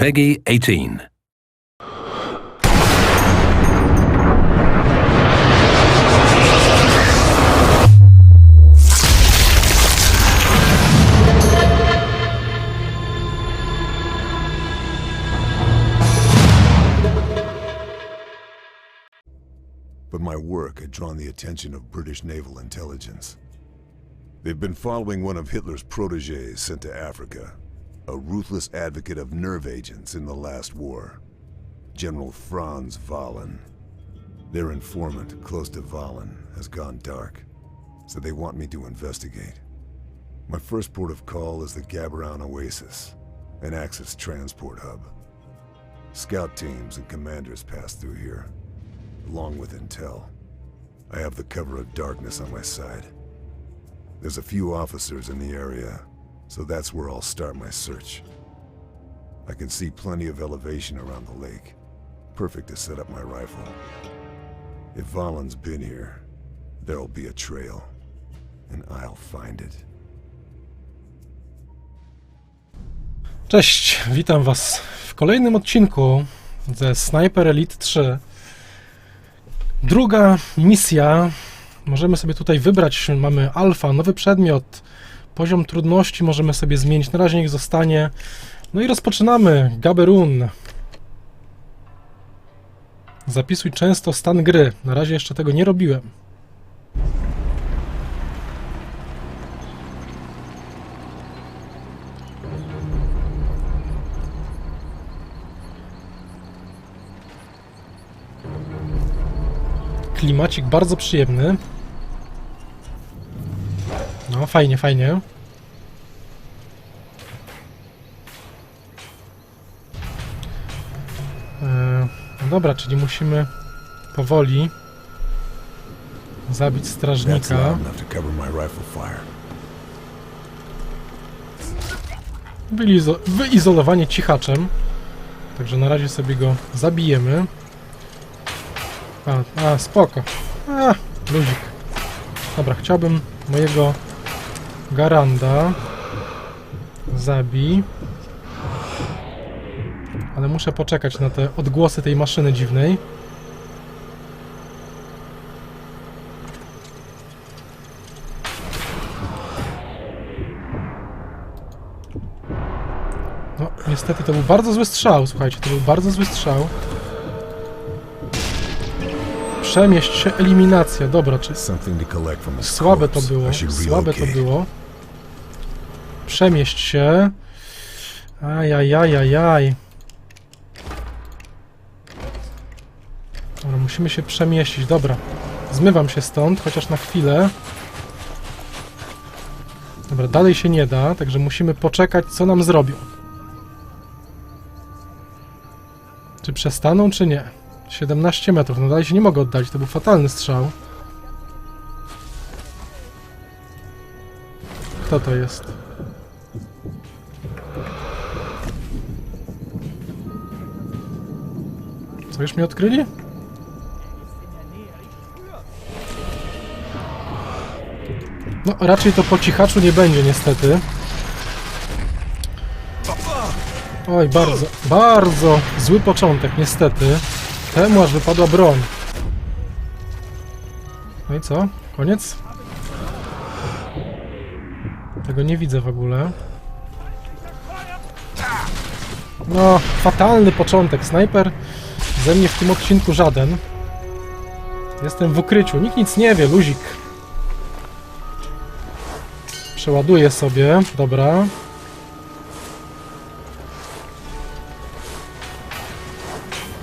Peggy 18. But my work had drawn the attention of British naval intelligence. They've been following one of Hitler's proteges sent to Africa, a ruthless advocate of nerve agents in the last war, General Franz Wahlen. Their informant, close to Wahlen, has gone dark, so they want me to investigate. My first port of call is the Gabaroun Oasis, an Axis transport hub. Scout teams and commanders pass through here, along with intel. I have the cover of darkness on my side. There's a few officers in the area, so that's where I'll start my search. I can see plenty of elevation around the lake. Perfect to set up my rifle. If Valen's been here, there'll be a trail, and I'll find it. Cześć, witam Was w kolejnym odcinku ze Sniper Elite 3. Druga misja. Możemy sobie tutaj wybrać, mamy alfa, nowy przedmiot, poziom trudności możemy sobie zmienić, na razie niech zostanie. No i rozpoczynamy, Gaberun. Zapisuj często stan gry, na razie jeszcze tego nie robiłem. Klimacik bardzo przyjemny. Fajnie, fajnie. No dobra, czyli musimy powoli zabić strażnika. Wylizo- wyizolowanie cichaczem. Także na razie sobie go zabijemy. A, a spoko. A, luzik. Dobra, chciałbym mojego Garanda zabij. Ale muszę poczekać na te odgłosy tej maszyny dziwnej. No, niestety to był bardzo zły strzał, słuchajcie, to był bardzo zły strzał. Przemieść się, eliminacja. Dobra, czy słabe to było, słabe to było. Przemieść się. Ajajajajaj. Dobra, musimy się przemieścić, dobra. Zmywam się stąd, chociaż na chwilę. Dobra, dalej się nie da, także musimy poczekać, co nam zrobią. Czy przestaną, czy nie? 17 metrów, no dalej się nie mogę oddalić, to był fatalny strzał. Kto to jest? Co, już mnie odkryli? No, raczej to po cichaczu nie będzie, niestety. Oj, bardzo, bardzo zły początek, niestety. Temu aż wypadła broń. No i co? Koniec? Tego nie widzę w ogóle. No, fatalny początek. Snajper ze mnie w tym odcinku żaden. Jestem w ukryciu. Nikt nic nie wie, luzik. Przeładuję sobie. Dobra.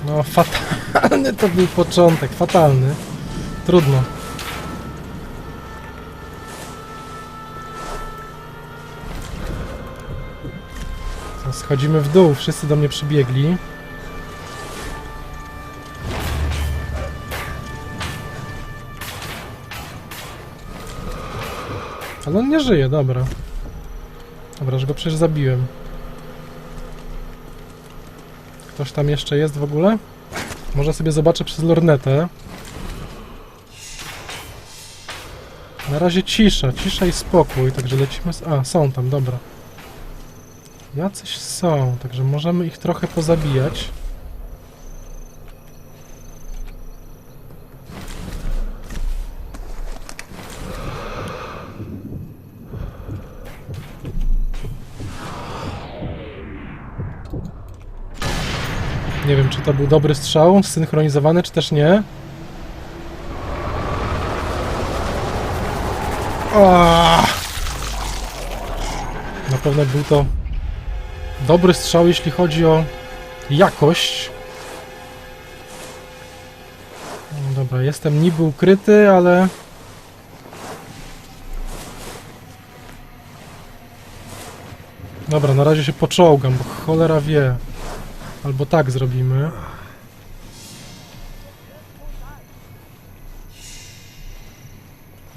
No, fatalny to był początek. Fatalny. Trudno. Schodzimy w dół. Wszyscy do mnie przybiegli. Ale on nie żyje, dobra. Dobra, że go przecież zabiłem. Ktoś tam jeszcze jest w ogóle? Może sobie zobaczę przez lornetę. Na razie cisza, cisza i spokój, także lecimy z... A, są tam, dobra. Jacyś są, także możemy ich trochę pozabijać. Wiem, czy to był dobry strzał, zsynchronizowany, czy też nie. Na pewno był to dobry strzał, jeśli chodzi o jakość. No dobra, jestem niby ukryty, ale... Dobra, na razie się poczołgam, bo cholera wie. Albo tak zrobimy.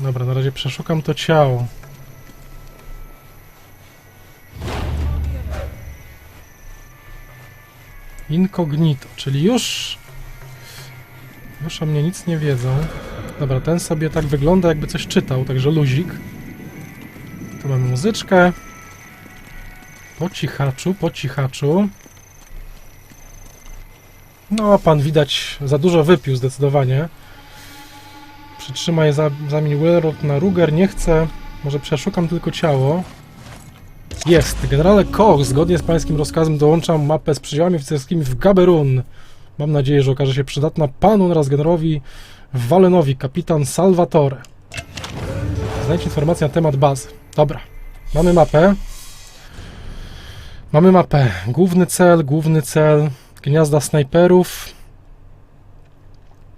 Dobra, na razie przeszukam to ciało. Incognito, czyli już... Już o mnie nic nie wiedzą. Dobra, ten sobie tak wygląda, jakby coś czytał, także luzik. Tu mamy muzyczkę. Po cichaczu, po cichaczu. No, pan widać za dużo wypił zdecydowanie. Przytrzymaj za, zamień na Ruger, nie chcę. Może przeszukam tylko ciało. Jest. Generale Koch, zgodnie z pańskim rozkazem dołączam mapę z przydziałami oficerskimi w Gaberun. Mam nadzieję, że okaże się przydatna panu oraz generowi Walenowi, kapitan Salvatore. Znajdź informacje na temat bazy. Dobra. Mamy mapę. Mamy mapę. Główny cel, główny cel. Gniazda snajperów.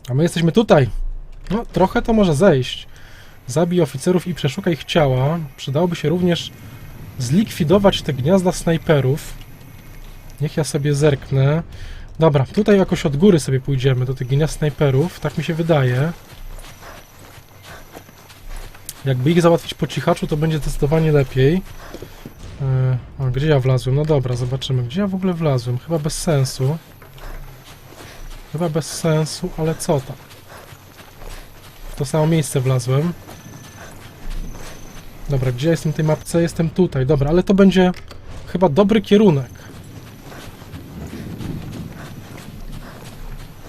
A my jesteśmy tutaj. No, trochę to może zejść. Zabij oficerów i przeszukaj ich ciała. Przydałoby się również zlikwidować te gniazda snajperów. Niech ja sobie zerknę. Dobra, tutaj jakoś od góry sobie pójdziemy do tych gniazd snajperów. Tak mi się wydaje. Jakby ich załatwić po cichaczu, to będzie zdecydowanie lepiej. Yy, a gdzie ja wlazłem? No dobra, zobaczymy. Gdzie ja w ogóle wlazłem? Chyba bez sensu. Chyba bez sensu, ale co tam? W to samo miejsce wlazłem. Dobra, gdzie jestem w tej mapce? Jestem tutaj. Dobra, ale to będzie chyba dobry kierunek.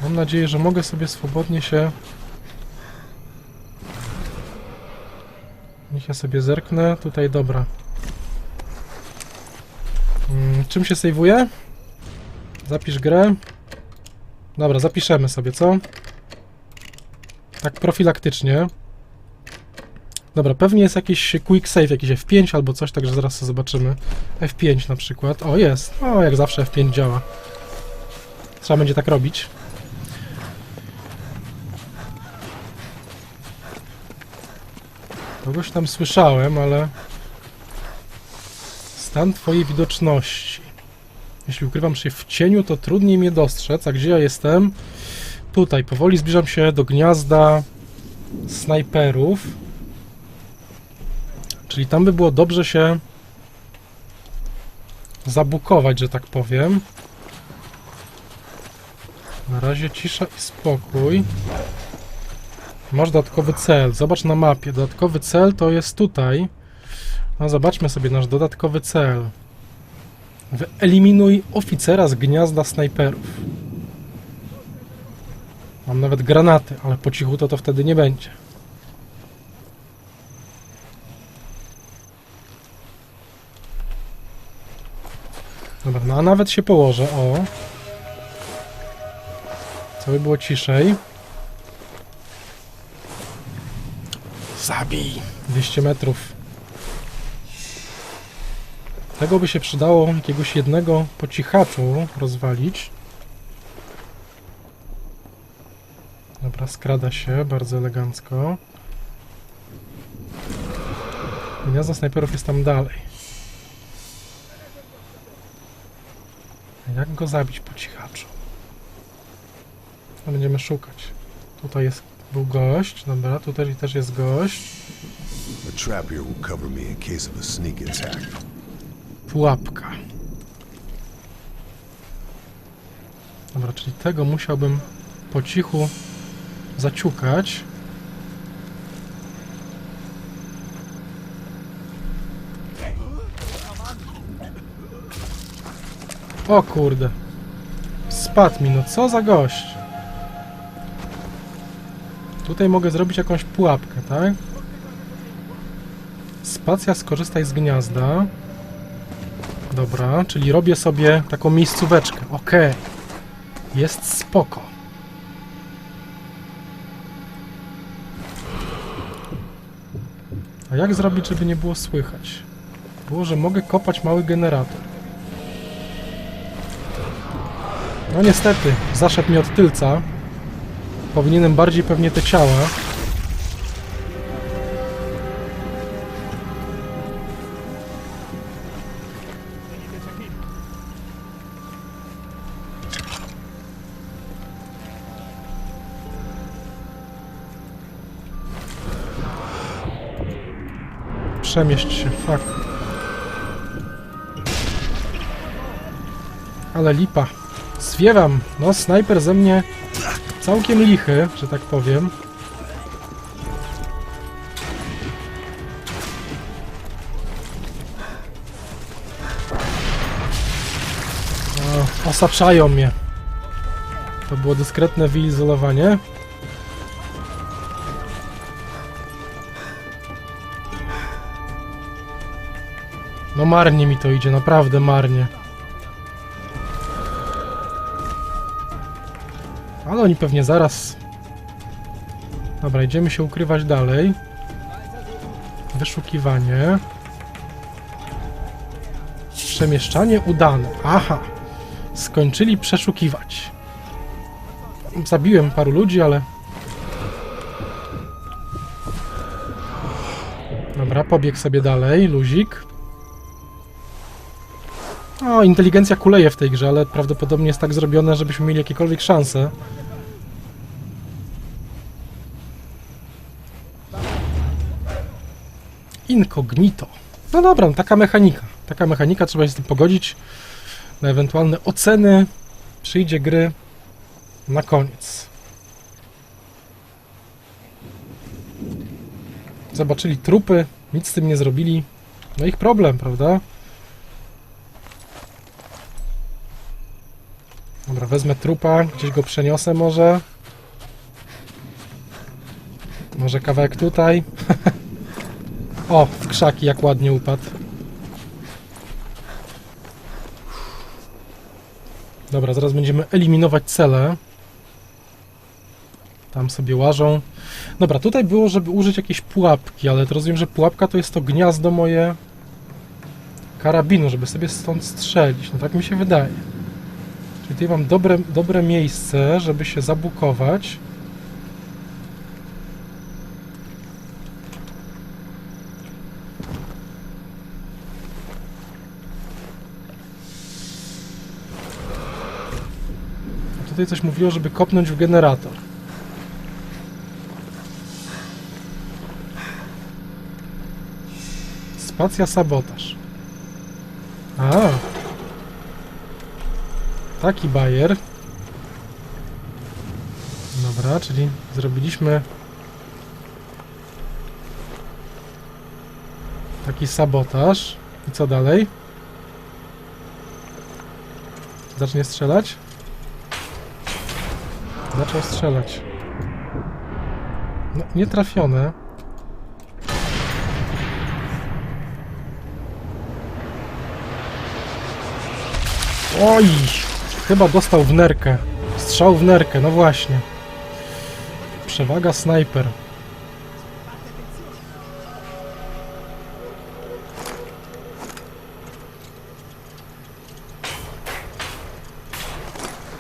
Mam nadzieję, że mogę sobie swobodnie się... Niech ja sobie zerknę. Tutaj, dobra. Czym się sejwuje? Zapisz grę. Dobra, zapiszemy sobie, co? Tak profilaktycznie. Dobra, pewnie jest jakiś quick save, jakiś F5 albo coś, także zaraz to zobaczymy. F5 na przykład. O, jest. O, jak zawsze F5 działa. Trzeba będzie tak robić. Kogoś tam słyszałem, ale... Stan twojej widoczności. Jeśli ukrywam się w cieniu, to trudniej mnie dostrzec. A gdzie ja jestem? Tutaj, powoli zbliżam się do gniazda snajperów. Czyli tam by było dobrze się zabukować, że tak powiem. Na razie cisza i spokój. Masz dodatkowy cel. Zobacz na mapie. Dodatkowy cel to jest tutaj. No zobaczmy sobie nasz dodatkowy cel. Wyeliminuj oficera z gniazda snajperów. Mam nawet granaty, ale po cichu to to wtedy nie będzie. Dobra, no a nawet się położę, o. Co by było ciszej. Zabij! 200 metrów. Tego by się przydało jakiegoś jednego po cichaczu rozwalić. Dobra, skrada się bardzo elegancko. Gniazdo snajperów jest tam dalej. Jak go zabić po cichaczu? No, będziemy szukać. Tutaj jest, był gość, dobra, tutaj też jest gość. A trap here will cover me in case of a sneak attack. Pułapka. Dobra, czyli tego musiałbym po cichu zaciukać. O kurde. Spadł mi, no co za gość. Tutaj mogę zrobić jakąś pułapkę, tak? Spacja skorzystaj z gniazda. Dobra, czyli robię sobie taką miejscóweczkę. Okej. Jest spoko. A jak zrobić, żeby nie było słychać? Było, że mogę kopać mały generator. No niestety, zaszedł mi od tylca. Powinienem bardziej pewnie te ciała. Przemieść się, fuck. Ale lipa. Zwiewam. No, snajper ze mnie całkiem lichy, że tak powiem. O, osaczają mnie. To było dyskretne wyizolowanie. Marnie mi to idzie, naprawdę marnie. Ale oni pewnie zaraz... Dobra, idziemy się ukrywać dalej. Wyszukiwanie. Przemieszczanie udane. Aha. Skończyli przeszukiwać. Zabiłem paru ludzi, ale... Dobra, pobiegł sobie dalej, luzik. O, inteligencja kuleje w tej grze, ale prawdopodobnie jest tak zrobione, żebyśmy mieli jakiekolwiek szanse. Incognito. No dobra, no taka mechanika. Taka mechanika, trzeba się z tym pogodzić. Na ewentualne oceny przyjdzie gry na koniec. Zobaczyli trupy, nic z tym nie zrobili. No ich problem, prawda? Wezmę trupa, gdzieś go przeniosę może. Może kawałek tutaj. o, w krzaki jak ładnie upadł. Dobra, zaraz będziemy eliminować cele. Tam sobie łażą. Dobra, tutaj było, żeby użyć jakiejś pułapki, ale to rozumiem, że pułapka to jest to gniazdo moje karabinu, żeby sobie stąd strzelić. No tak mi się wydaje. Tutaj mam dobre, dobre miejsce, żeby się zabukować. A tutaj coś mówiło, żeby kopnąć w generator. Spacja sabotaż. A. Taki bajer. Dobra, czyli zrobiliśmy taki sabotaż. I co dalej? Zacznie strzelać? Zaczął strzelać. No, nie trafione. Oj! Chyba dostał w nerkę. Strzał w nerkę, no właśnie. Przewaga snajper.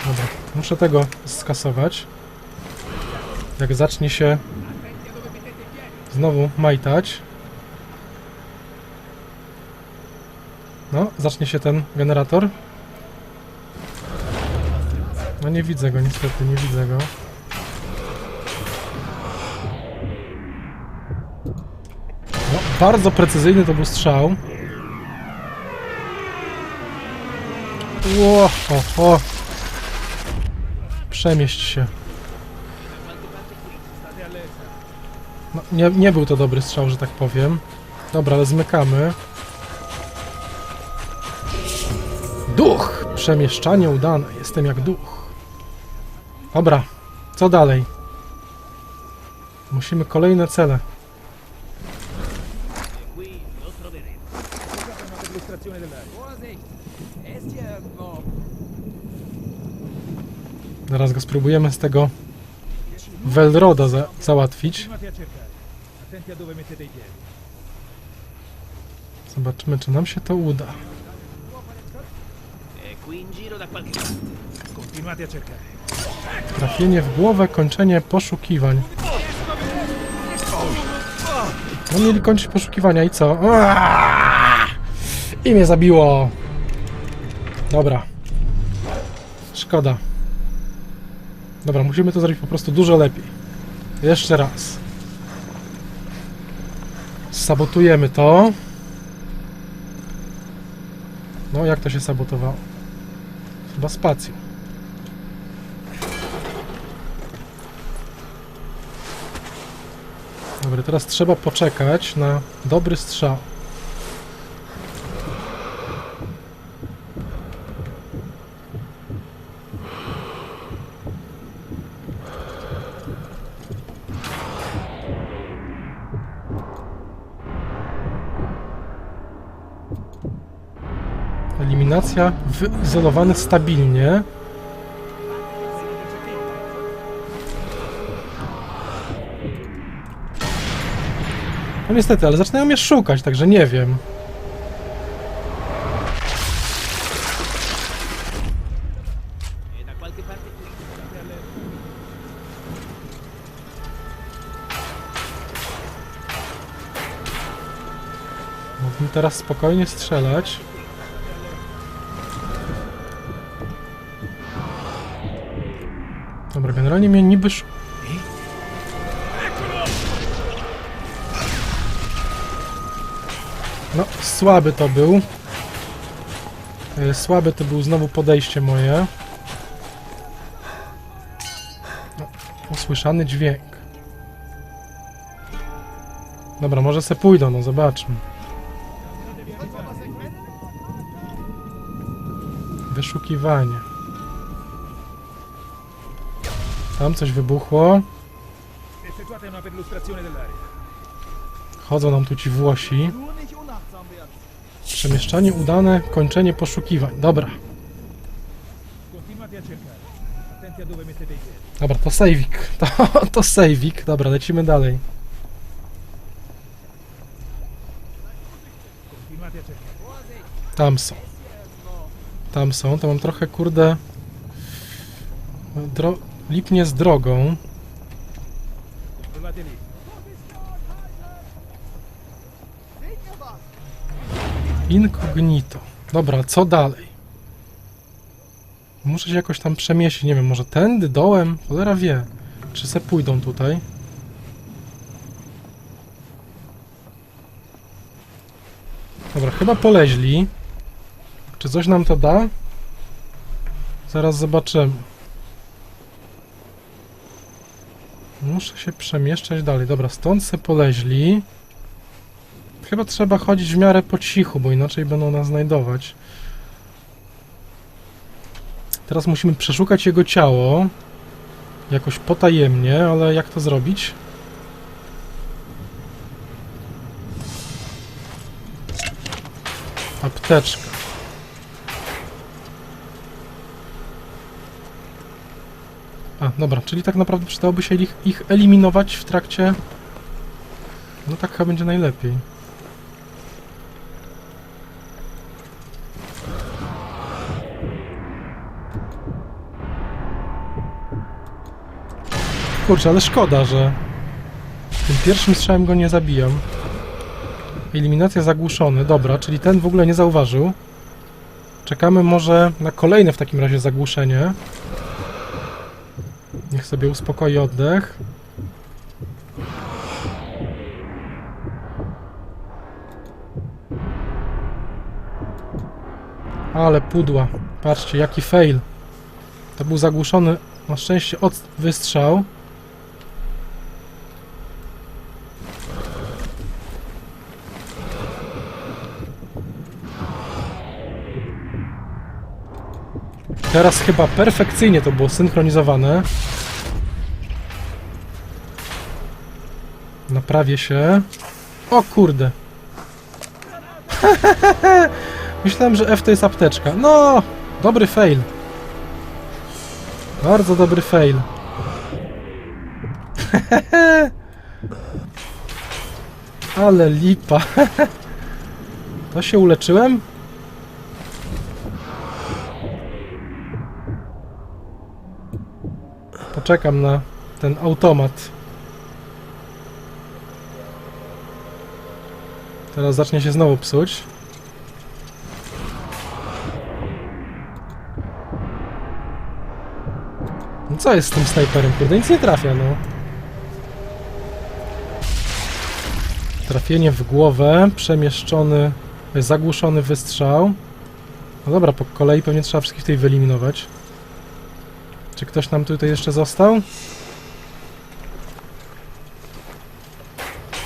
Dobra, muszę tego skasować. Jak zacznie się znowu majtać. No, zacznie się ten generator. Nie widzę go, niestety, nie widzę go. No, bardzo precyzyjny to był strzał. Ło, o, o. Przemieść się. No, nie, nie był to dobry strzał, że tak powiem. Dobra, ale zmykamy. Duch! Przemieszczanie udane. Jestem jak duch. Dobra, co dalej? Musimy kolejne cele. Zaraz go spróbujemy z tego Velroda za załatwić. Zobaczymy, czy nam się to uda. Continuate a cercare. Trafienie w głowę, kończenie poszukiwań. No mieli kończyć poszukiwania i co? I mnie zabiło. Dobra. Szkoda. Dobra, musimy to zrobić po prostu dużo lepiej. Jeszcze raz. Sabotujemy to. No, jak to się sabotowało? Chyba spacją. Dobra, teraz trzeba poczekać na dobry strzał. Eliminacja wyizolowany stabilnie. No niestety, ale zaczynają mnie szukać, także nie wiem. Mógłbym teraz spokojnie strzelać. Dobra, generalnie mnie niby sz... No, słaby to był. E, Słabe to był znowu podejście moje. No, usłyszany dźwięk. Dobra, może se pójdą, no zobaczmy. Wyszukiwanie. Tam coś wybuchło. Chodzą nam tu ci Włosi. Przemieszczanie udane, kończenie poszukiwań. Dobra, dobra, to sejwik. To, to sejwik. Dobra, lecimy dalej. Tam są. Tam są. To mam trochę, kurde... Dro... Lipnie z drogą. Incognito. Dobra, co dalej? Muszę się jakoś tam przemieścić. Nie wiem, może tędy, dołem? Cholera wie. Czy se pójdą tutaj? Dobra, chyba poleźli. Czy coś nam to da? Zaraz zobaczymy. Muszę się przemieszczać dalej. Dobra, stąd se poleźli. Chyba trzeba chodzić w miarę po cichu, bo inaczej będą nas znajdować. Teraz musimy przeszukać jego ciało. Jakoś potajemnie, ale jak to zrobić? Apteczka. A, dobra, czyli tak naprawdę przydałoby się ich, ich eliminować w trakcie... No tak chyba będzie najlepiej. Kurczę, ale szkoda, że tym pierwszym strzałem go nie zabijam. Eliminacja zagłuszony. Dobra, czyli ten w ogóle nie zauważył. Czekamy może na kolejne w takim razie zagłuszenie. Niech sobie uspokoi oddech. Ale pudła. Patrzcie, jaki fail. To był zagłuszony, na szczęście, od wystrzał. Teraz chyba perfekcyjnie to było synchronizowane. Naprawię się. O kurde. Myślałem, że F to jest apteczka. No, dobry fail. Bardzo dobry fail. Ale lipa. To się uleczyłem? Poczekam na ten automat. Teraz zacznie się znowu psuć. No co jest z tym snajperem? Kurde, nic nie trafia, no. Trafienie w głowę, przemieszczony, zagłuszony wystrzał. No dobra, po kolei pewnie trzeba wszystkich tutaj wyeliminować. Czy ktoś nam tutaj jeszcze został?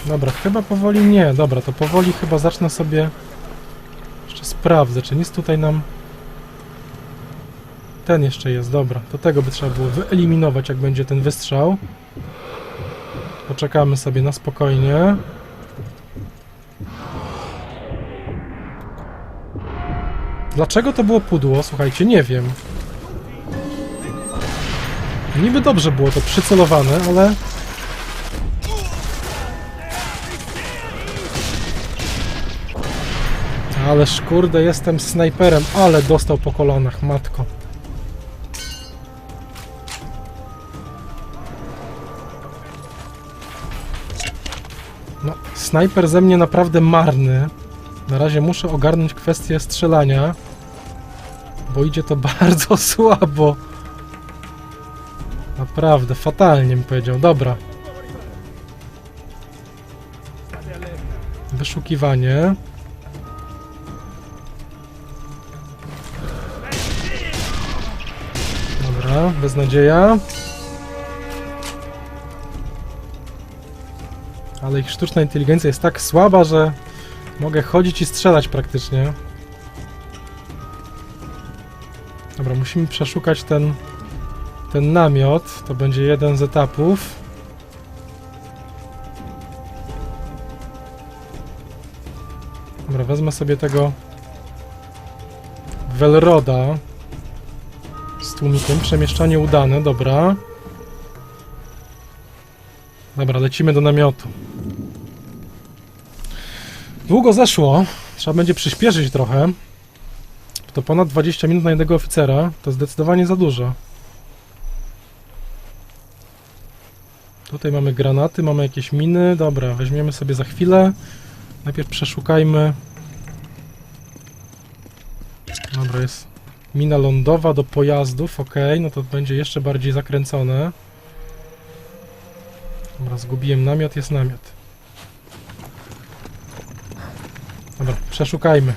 Dobra, chyba powoli nie. Dobra, to powoli chyba zacznę sobie... Jeszcze sprawdzę, czy nic tutaj nam... Ten jeszcze jest, dobra. To tego by trzeba było wyeliminować, jak będzie ten wystrzał. Poczekamy sobie na spokojnie. Dlaczego to było pudło? Słuchajcie, nie wiem. Niby dobrze było to przycelowane, ale... Ależ kurde, jestem snajperem, ale dostał po kolanach, matko. No, snajper ze mnie naprawdę marny. Na razie muszę ogarnąć kwestię strzelania, bo idzie to bardzo słabo. Naprawdę, fatalnie mi powiedział. Dobra. Wyszukiwanie. Dobra, beznadzieja. Ale ich sztuczna inteligencja jest tak słaba, że mogę chodzić i strzelać praktycznie. Dobra, musimy przeszukać ten ten namiot to będzie jeden z etapów. Dobra, wezmę sobie tego Velroda z tłumikiem. Przemieszczanie udane, dobra. Dobra, lecimy do namiotu. Długo zeszło. Trzeba będzie przyspieszyć trochę. To ponad 20 minut na jednego oficera. To zdecydowanie za dużo. Tutaj mamy granaty, mamy jakieś miny. Dobra, weźmiemy sobie za chwilę. Najpierw przeszukajmy. Dobra, jest mina lądowa do pojazdów. Ok, no to będzie jeszcze bardziej zakręcone. Dobra, zgubiłem namiot, jest namiot. Dobra, przeszukajmy.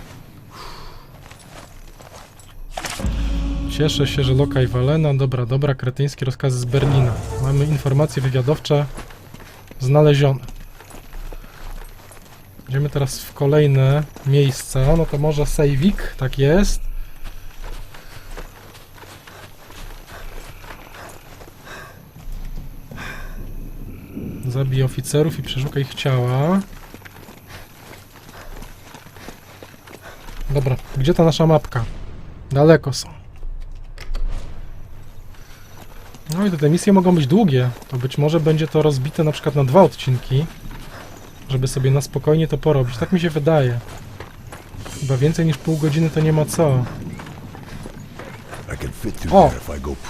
Cieszę się, że Lokaj Walena. Dobra, dobra, kretyńskie rozkazy z Berlina. Mamy informacje wywiadowcze znalezione. Idziemy teraz w kolejne miejsca. No to może Sejwik, tak jest. Zabij oficerów i przeszukaj ich ciała. Dobra, gdzie ta nasza mapka? Daleko są. No i te misje mogą być długie. To być może będzie to rozbite na przykład na dwa odcinki, żeby sobie na spokojnie to porobić. Tak mi się wydaje. Chyba więcej niż pół godziny to nie ma co.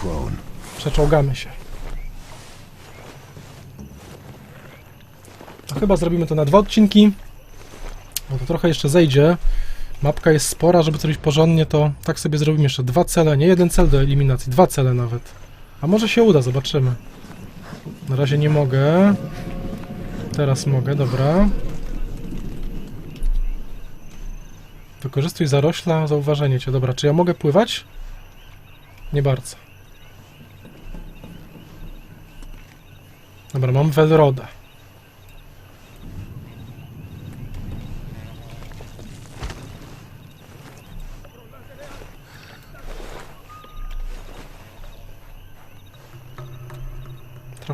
Prone. Przeczołgamy się. To chyba zrobimy to na dwa odcinki. No to trochę jeszcze zejdzie. Mapka jest spora, żeby zrobić porządnie, to tak sobie zrobimy jeszcze dwa cele, nie jeden cel do eliminacji, dwa cele nawet. A może się uda, zobaczymy. Na razie nie mogę. Teraz mogę, dobra. Wykorzystuj zarośla, zauważenie cię. Dobra, czy ja mogę pływać? Nie bardzo. Dobra, mam Velroda.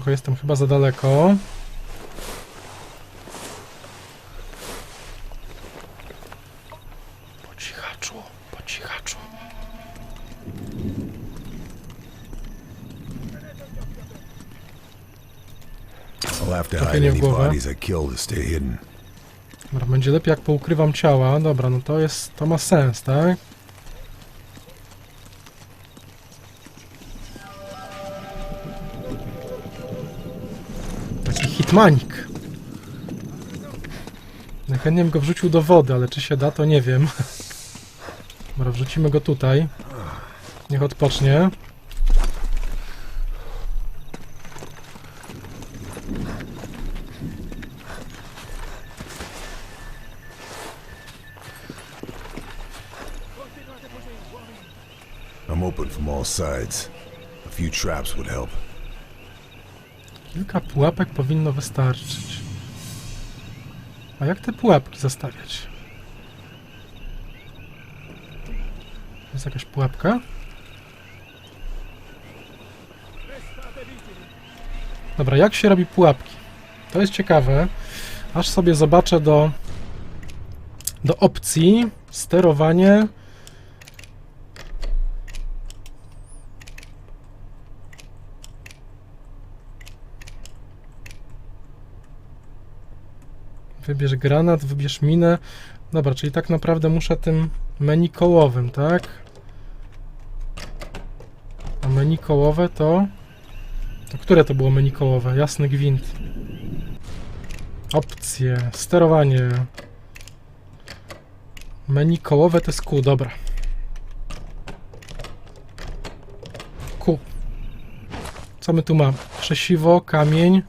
Trochę jestem chyba za daleko. Po cichaczu, po cichaczu. I'll have to hide any bodies I kill to stay hidden. Dobra, będzie lepiej jak poukrywam ciała. Dobra, no to jest, to ma sens, tak? Hitmanik. Najchętniej bym go wrzucił do wody, ale czy się da, to nie wiem. Dobra, wrzucimy go tutaj. Niech odpocznie. I'm open from all sides. A few traps would. Kilka pułapek powinno wystarczyć. A jak te pułapki zastawiać? Jest jakaś pułapka? Dobra, jak się robi pułapki? To jest ciekawe. Aż sobie zobaczę do, do opcji sterowanie. Wybierz granat, wybierz minę. Dobra, czyli tak naprawdę muszę tym menu kołowym, tak? A menu kołowe to... To które to było menu kołowe? Jasny gwint. Opcje, sterowanie. Menu kołowe to jest Q, dobra. Q. Co my tu mamy? Krzesiwo, kamień.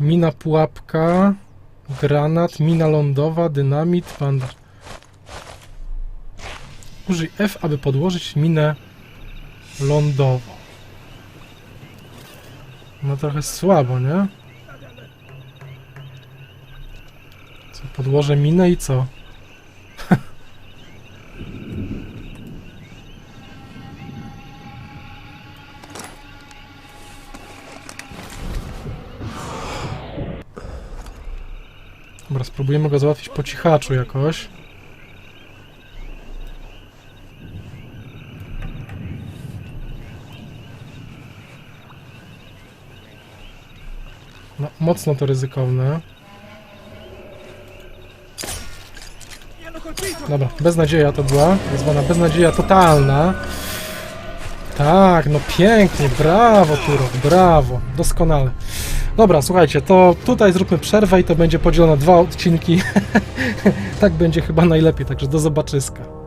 Mina pułapka, granat, mina lądowa, dynamit, bandar. Użyj F, aby podłożyć minę lądową. No trochę słabo, nie? Co, podłożę minę i co? Spróbujemy go załatwić po cichaczu jakoś. No, mocno to ryzykowne. Dobra, beznadzieja to była. Tak zwana beznadzieja totalna. Tak, no pięknie, brawo Turok, brawo, doskonale. Dobra, słuchajcie, to tutaj zróbmy przerwę i to będzie podzielone na dwa odcinki. tak będzie chyba najlepiej, także do zobaczyska.